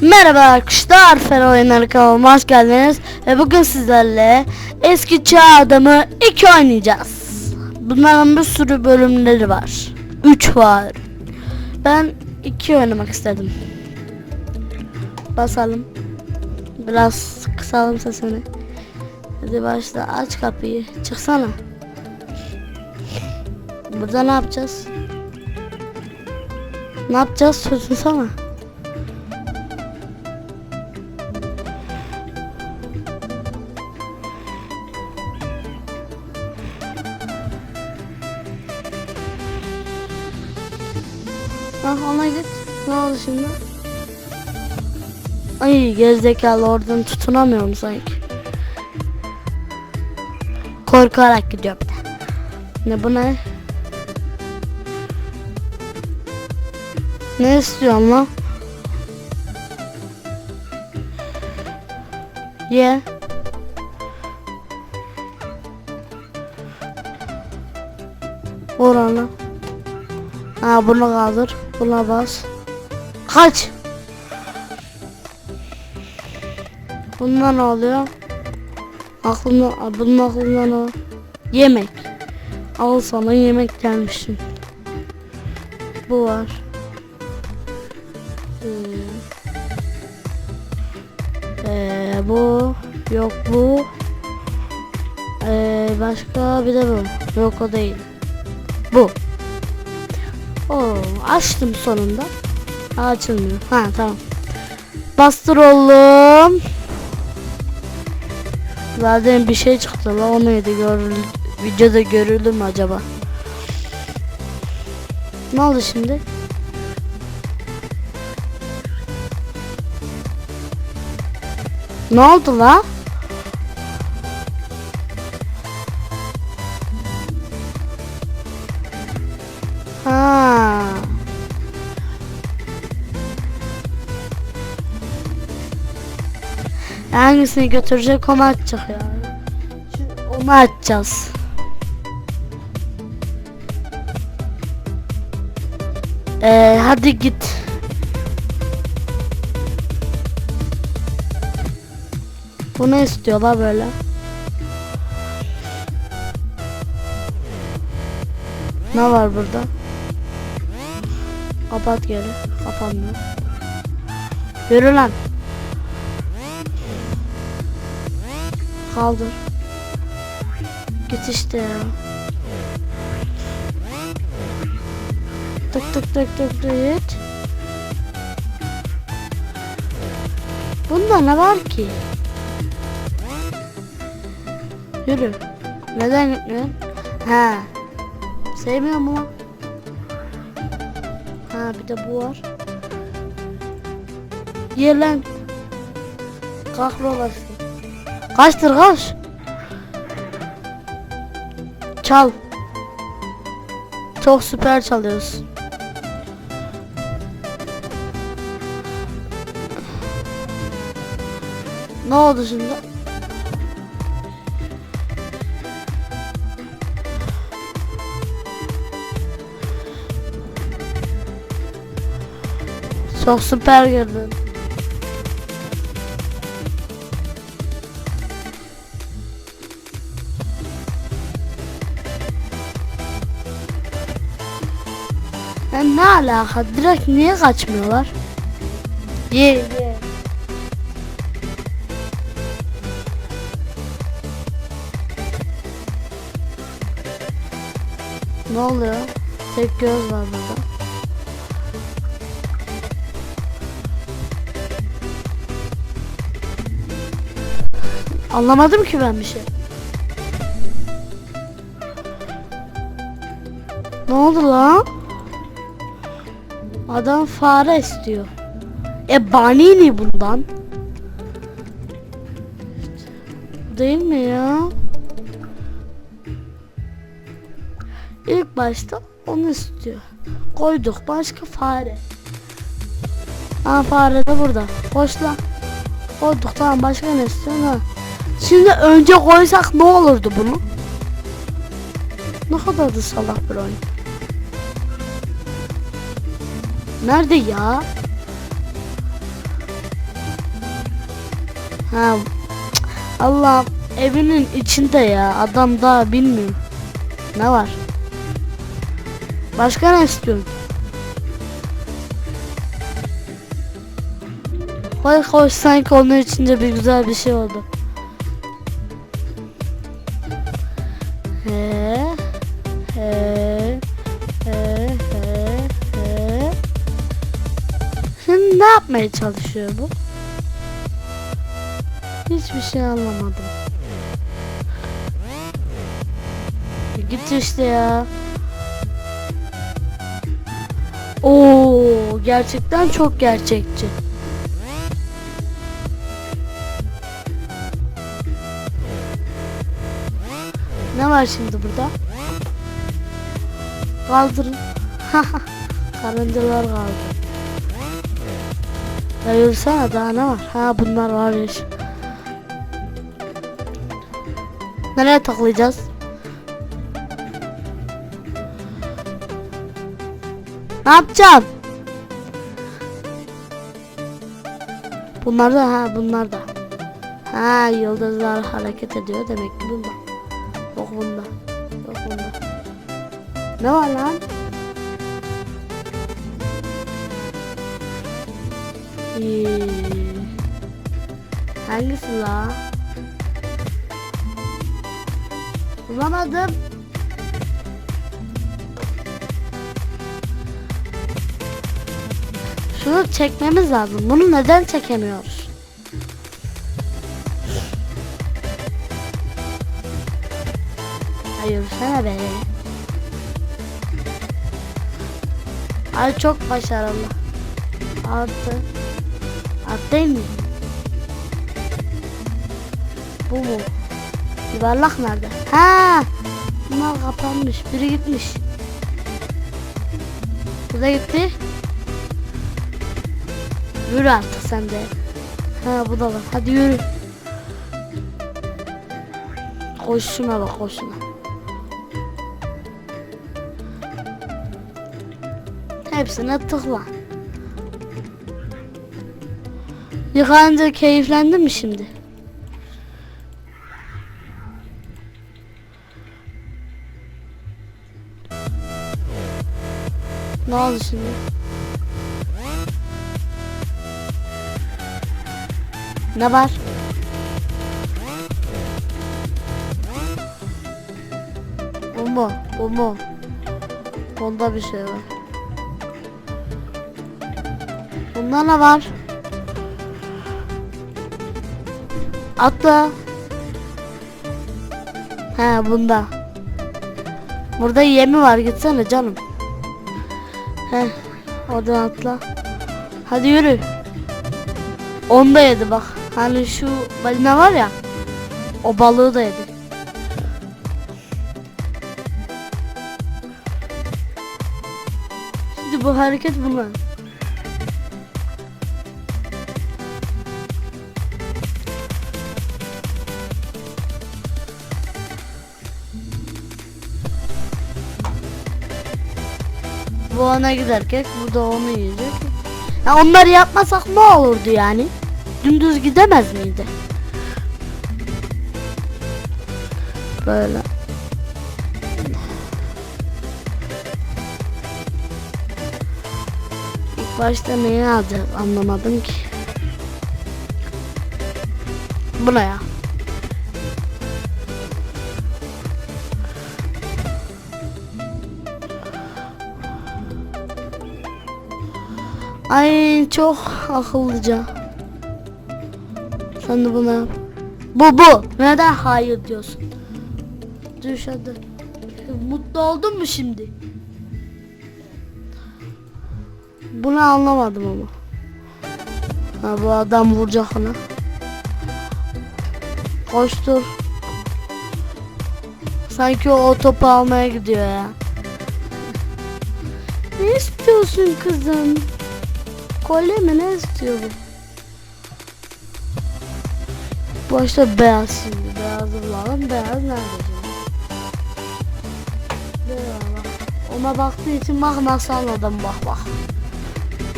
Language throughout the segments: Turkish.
Merhaba arkadaşlar, Fer Oyunları kanalıma hoş geldiniz. Ve bugün sizlerle eski çağ adamı 2 oynayacağız. Bunların bir sürü bölümleri var. 3 var. Ben 2 oynamak istedim. Basalım. Biraz kısalım sesini. Hadi başla aç kapıyı. Çıksana. Burada ne yapacağız? Ne yapacağız? Sözün. Oldu şimdi? Ay gerizekalı oradan tutunamıyorum sanki. Korkarak gidiyorum. Ne bu ne? Ne istiyorsun lan? Ye. Vur onu. Ha bunu kaldır. Buna bas. Kaç. Bundan ne oluyor? Aklımda, bunun aklımdan o. Yemek. Al sana yemek gelmişim. Bu var. Ee, ee, bu. Yok bu. Ee, başka bir de bu. Yok o değil. Bu. Oo, açtım sonunda. Açılmıyor. Ha tamam. Bastır oğlum. Zaten bir şey çıktı la o neydi görüldü. Videoda görüldü mü acaba? Ne oldu şimdi? Ne oldu la? Hangisini götürecek onu açacak yani. Şu- Onu açacağız. Ee, hadi git. Bu ne istiyorlar böyle? Ne var burada? Kapat geri. Kapanmıyor. Yürü lan. Kaldır. Git işte ya. Tık tık tık tık tık. Bunda ne var ki? Yürü. Neden gitmiyorsun? Ha. Sevmiyor mu lan? Ha bir de bu var. Ye lan. Kahrolası. Kaçtır kaç. Çal. Çok süper çalıyorsun. Ne oldu şimdi? Çok süper girdin. Ya ne alaka? Direkt niye kaçmıyorlar? Ye ye. Ne oluyor? Tek göz var burada. Anlamadım ki ben bir şey. Ne oldu lan? Adam fare istiyor. E banini bundan. Değil mi ya? İlk başta onu istiyor. Koyduk başka fare. Ha fare de burada. Koş lan. Koyduk tamam başka ne istiyorsun ha? Şimdi önce koysak ne olurdu bunu? Ne kadar da salak bir oyun. Nerede ya? Ha. Allah evinin içinde ya. Adam daha bilmiyor. Ne var? Başka ne istiyorsun? Koy koy sanki onun içinde bir güzel bir şey oldu. Yapmaya çalışıyor bu? Hiçbir şey anlamadım. Git işte ya. Oo, gerçekten çok gerçekçi. Ne var şimdi burada? Kaldırın. Karıncalar kaldı. Yürüsene daha ne var? Ha bunlar var ya. Nereye taklayacağız? Ne yapacağım? Bunlar da ha bunlar da. Ha yıldızlar hareket ediyor demek ki bunda. Yok bunda. Yok bunda. Ne var lan? Ee, hangisi la? Bulamadım. Şunu çekmemiz lazım. Bunu neden çekemiyoruz? Hayır sana be. Ay çok başarılı. Artı. Değil mi? Bu mu? Yuvarlak nerede? Ha! Bunlar kapanmış. Biri gitmiş. Bu da gitti. Yürü artık sen de. Ha bu da var. Hadi yürü. Koşuna bak koşuna. Hepsine tıkla. Yıkanınca keyiflendin mi şimdi? Ne oldu şimdi? Ne var? Bu mu? Bunda bir şey var. Bunda ne var? Atla. He bunda. Burada yemi var gitsene canım. He oradan atla. Hadi yürü. Onda yedi bak. Hani şu balina var ya. O balığı da yedi. Şimdi bu hareket bunlar. Bu ona giderken bu da onu yiyecek. Ya onları yapmasak ne olurdu yani? Dümdüz gidemez miydi? Böyle. İlk başta neyi alacağız anlamadım ki. Bu Ay çok akıllıca. Sen de bunu yap. Bu bu. Neden hayır diyorsun? Düş hadi. Mutlu oldun mu şimdi? Bunu anlamadım ama. Ha, bu adam vuracak ona. Koştur. Sanki o topu almaya gidiyor ya. Ne istiyorsun kızım? Kolye mi ne istiyor? Başta beyaz şimdi. Beyazı bulalım. Beyaz nerede? Beyaz. Ona baktığı için bak nasıl anladım bak bak.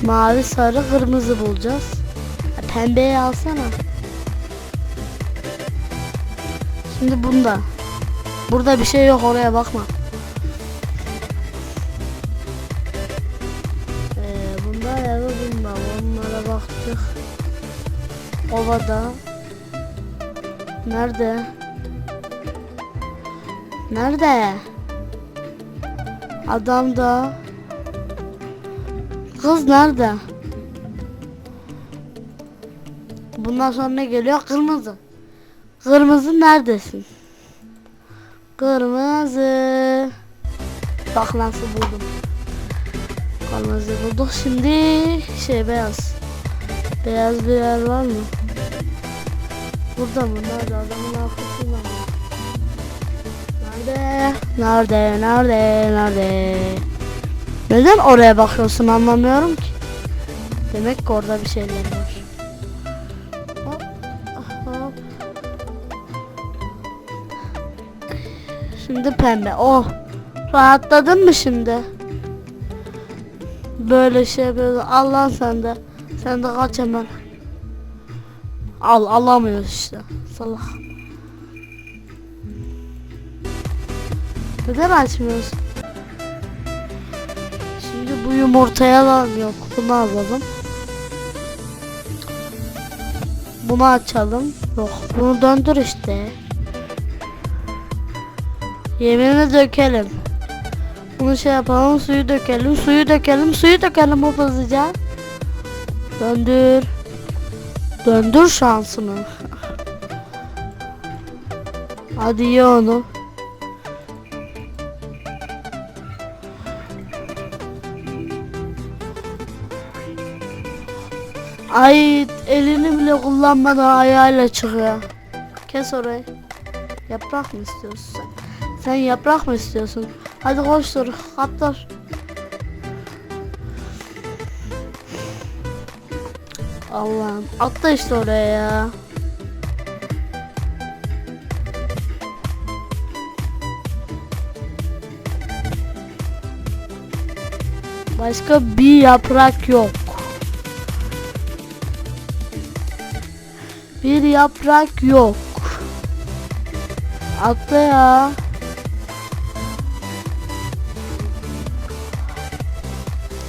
Mavi, sarı, kırmızı bulacağız. Pembeyi alsana. Şimdi bunda. Burada bir şey yok oraya bakma. Baktık. Ovada. Nerede? Nerede? Adam da. Kız nerede? Bundan sonra ne geliyor? Kırmızı. Kırmızı neredesin? Kırmızı. Bak nasıl buldum. Kırmızı bulduk. Şimdi şey beyaz. Beyaz bir yer var mı? Burada mı? Nerede? Adamın arkasında mı? Nerede? Nerede? Nerede? Nerede? Neden oraya bakıyorsun anlamıyorum ki. Demek ki orada bir şeyler var. Şimdi pembe. Oh. Rahatladın mı şimdi? Böyle şey böyle al lan sen de. Sen de kaç hemen. Al alamıyoruz işte. Salak. Neden açmıyorsun? Şimdi bu yumurtaya da yok. Bunu alalım. Bunu açalım. Yok. Bunu döndür işte. Yemeğini dökelim. Bunu şey yapalım. Suyu dökelim. Suyu dökelim. Suyu dökelim hızlıca. Döndür. Döndür şansını. Hadi ye onu. Ay elini bile kullanmadan ayağıyla çıkıyor. Kes orayı. Yaprak mı istiyorsun sen? Sen yaprak mı istiyorsun? Hadi koştur. Atlar. Allah'ım atla işte oraya ya. Başka bir yaprak yok. Bir yaprak yok. Atla ya.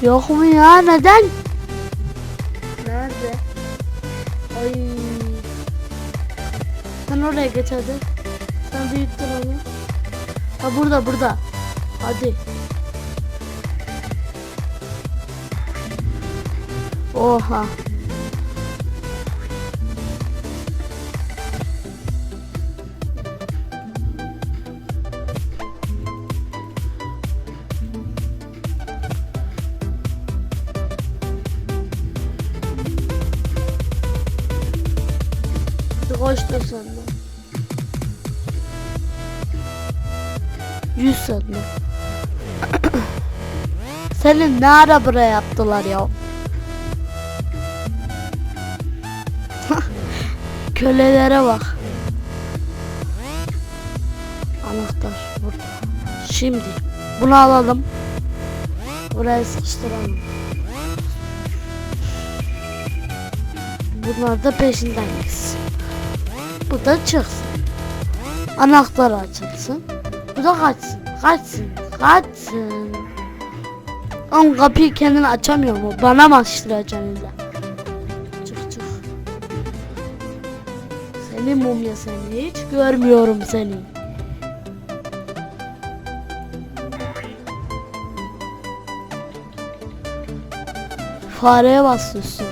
Yok mu ya? Neden? Oraya geç hadi. Sen büyüttün onu. Ha burada burada. Hadi. Oha. 100 sanıyor. Senin ne ara buraya yaptılar ya? Kölelere bak. Anahtar burada. Şimdi bunu alalım. Buraya sıkıştıralım. Bunlar da peşinden gitsin. Bu da çıksın. Anahtar açılsın. Bu da kaçsın. Kaçsın. Kaçsın. Oğlum kapıyı kendin açamıyor mu? Bana mı açtıracaksın illa? Çık çık. Seni mumya seni hiç görmüyorum seni. Fareye basıyorsun.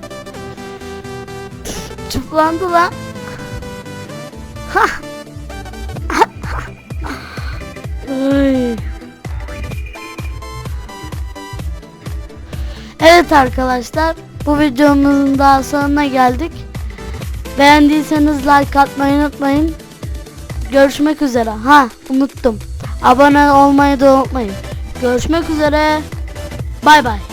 Çıplandı lan. Ay. Evet arkadaşlar bu videomuzun daha sonuna geldik. Beğendiyseniz like atmayı unutmayın. Görüşmek üzere. Ha unuttum. Abone olmayı da unutmayın. Görüşmek üzere. Bay bay.